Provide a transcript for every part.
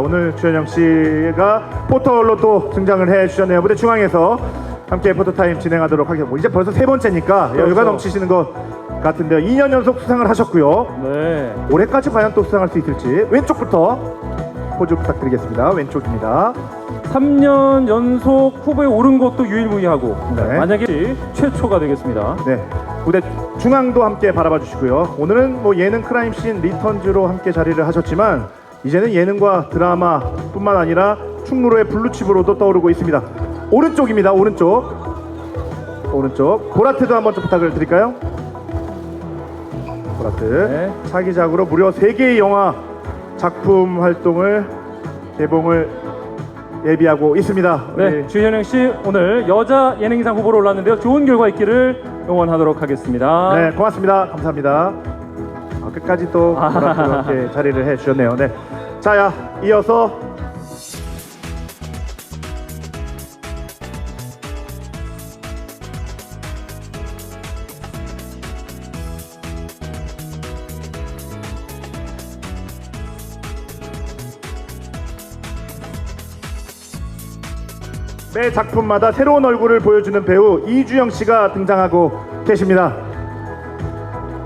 오늘 주현영 씨가 포털로 또 등장을 해 주셨네요. 무대 중앙에서 함께 포토타임 진행하도록 하겠습니다. 이제 벌써 세 번째니까 여유가. 넘치시는 것 같은데요. 2년 연속 수상을 하셨고요. 네. 올해까지 과연 또 수상할 수 있을지 왼쪽부터 포즈 부탁드리겠습니다. 왼쪽입니다. 3년 연속 후보에 오른 것도 유일무이하고 네. 만약에 최초가 되겠습니다. 네. 무대 중앙도 함께 바라봐 주시고요. 오늘은 뭐 예능 크라임 씬 리턴즈로 함께 자리를 하셨지만 이제는 예능과 드라마뿐만 아니라 충무로의 블루칩으로도 떠오르고 있습니다. 오른쪽입니다. 오른쪽. 오른쪽. 보라트도 한번 좀 부탁을 드릴까요? 보라트. 네. 차기작으로 무려 3개의 영화 작품 활동을 개봉을 예비하고 있습니다. 네, 우리 주현영 씨 오늘 여자 예능인상 후보로 올랐는데요. 좋은 결과 있기를 응원하도록 하겠습니다. 네, 고맙습니다. 감사합니다. 아, 끝까지 또 보라트로 이렇게 자리를 해 주셨네요. 네. 자야, 이어서 매 작품마다 새로운 얼굴을 보여주는 배우 이주영 씨가 등장하고 계십니다.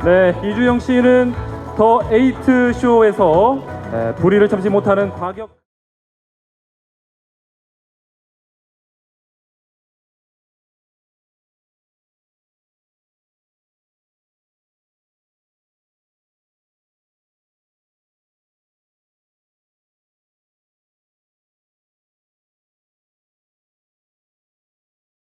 네, 이주영 씨는 더 에이트 쇼에서 에, 불의를 참지 못하는 과격